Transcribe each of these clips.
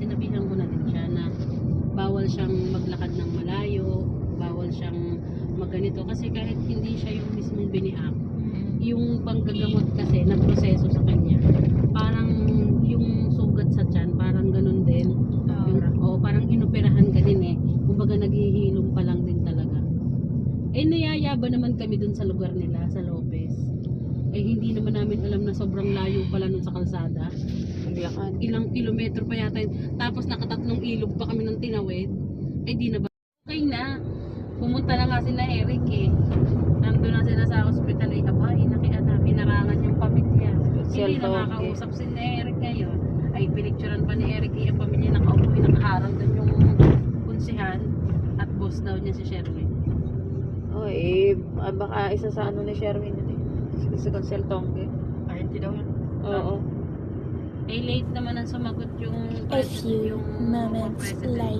sinabihan ko na din siya na bawal siyang maglakad ng malayo, bawal siyang magganito kasi kahit hindi siya yung mismong biniak, yung panggagamot kasi na proseso sa kanya, parang yung sugat sa tiyan, parang ganun din. Yung, o parang inoperahan ka din eh. Kumbaga naghihilom pa lang din talaga. Eh nayayaba naman kami dun sa lugar nila, sa Lopez. Eh hindi naman namin alam na sobrang layo pala nun sa kalsada. Ilang kilometro pa yata. Tapos nakatatlong ilog pa kami ng tinawid. Eh di na ba? Okay na. Pumunta na nga sila Eric eh. Nandun na sila sa hospital eh. Aba, inakian na. Pinarangan yung pamilya. Hindi na makakausap si Eric ngayon. Ay pinicturean pa ni Eric eh, yung pamilya nakaupo. Nakaharang doon yung kunsihan. At boss daw niya si Sherwin. Oh, eh, ah, baka isa sa ano ni Sherwin yun eh. Si Consel Tongge. Ay, hindi daw yun. Oo. Eh late naman ang sumagot yung A few yung moments later.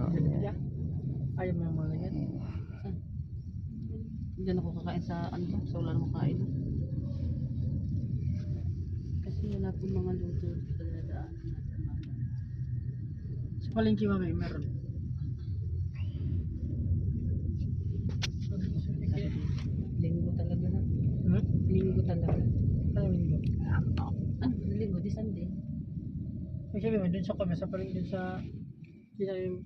Diyan ako kakain sa ano, sa ulan mo kain. Kasi wala pong mga luto sa dadaan natin. Sa palengke mamay, meron. Linggo talaga na. Hmm? Linggo talaga. Ano yun? Ah, linggo, di Sunday. May sabi mo, dun sa kami, sa palengke, sa... Yung